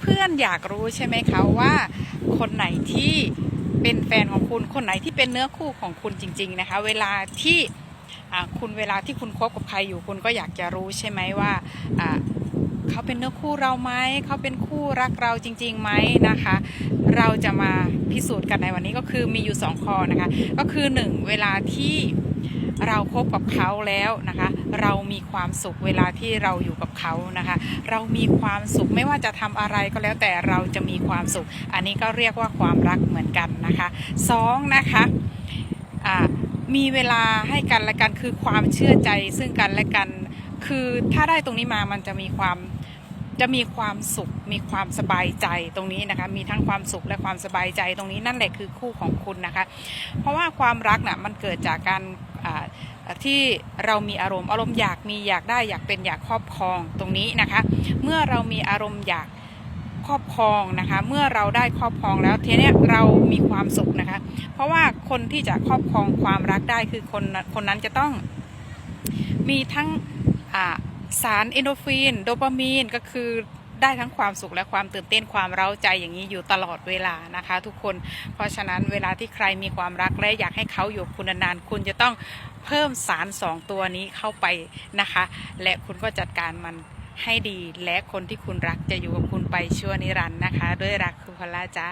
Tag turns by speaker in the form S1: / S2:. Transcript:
S1: เพื่อนๆอยากรู้ใช่ไหมคะว่า คนไหนที่เป็นแฟนของคุณคนไหนที่เป็นเนื้อคู่ของคุณจริง ๆนะคะ เวลาที่คุณเวลาที่คุณคบกับใครอยู่คุณก็อยากจะรู้ใช่ไหมว่าอ่าเขาเป็นเนื้อคู่เราไหมเขาเป็นคู่รักเราจริงๆไหมนะคะ เราจะมาพิสูจน์กันในวันนี้ก็คือมีอยู่สองข้อนะคะ ก็คือหนึ่งเวลาที่ เราคบกับเขาแล้วนะคะ เรามีความสุขเวลาที่เราอยู่กับเขานะคะ เรามีความสุขไม่ว่าจะทำอะไรก็แล้วแต่เราจะมีความสุข อันนี้ก็เรียกว่าความรักเหมือนกันนะคะสองนะคะมีเวลาให้กันและกันคือความเชื่อใจซึ่งกันและกัน คือถ้าได้ตรงนี้มามันจะมีความ จะมีความสุขมีความสบายใจตรงนี้นะคะ มีทั้งความสุขและความสบายใจตรงนี้นั่นแหละคือคู่ของคุณนะคะ เพราะว่าความรักน่ะมันเกิดจากการที่เรามีอารมณ์อารมณ์อยากมีอยากได้อยากเป็นอยากครอบครองตรงนี้นะคะ เมื่อเรามีอารมณ์อยากครอบครองนะคะ เมื่อเราได้ครอบครองแล้วทีนี้เรามีความสุขนะคะ เพราะว่าคนที่จะครอบครองความรักได้คือคนคนนั้นจะต้องมีทั้งอ่า สารเอนโดฟิน โดปามีน ก็คือได้ทั้งความสุขและความตื่นเต้นความเร้าใจอย่างนี้อยู่ตลอดเวลานะคะ ทุกคน เพราะฉะนั้นเวลาที่ใครมีความรักและอยากให้เขาอยู่คุณนานๆคุณจะต้องเพิ่มสารสองตัวนี้เข้าไปนะคะ และคุณก็จัดการมันให้ดีและคนที่คุณรักจะอยู่กับคุณไปชั่วนิรันดร์นะคะ ด้วยรักคือพลาจ้า